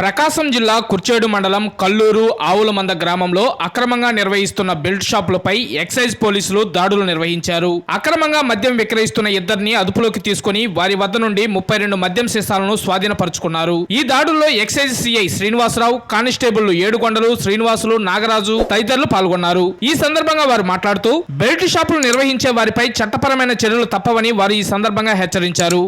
ప్రకాశం జిల్లా కుర్చేడు మండలం కల్లూరు ఆవులమంద గ్రామంలో అక్రమంగా నిర్వహిస్తున్న బెల్ట్ షాపులపై ఎక్సైజ్ పోలీసులు దాడులు నిర్వహించారు. అక్రమంగా మద్యం విక్రయిస్తున్న ఇద్దరిని అదుపులోకి తీసుకుని వారి వద్ద నుండి ముప్పై రెండు మద్యం సీసాలను స్వాధీనపరుచుకున్నారు. ఈ దాడుల్లో excise CI Srinivasarao constable Yedukondalu Srinivasulu Nagaraju తదితరులు పాల్గొన్నారు. ఈ సందర్భంగా వారు మాట్లాడుతూ బెల్ట్ షాపులు నిర్వహించే వారిపై చట్టపరమైన చర్యలు తప్పవని వారు ఈ సందర్భంగా హెచ్చరించారు.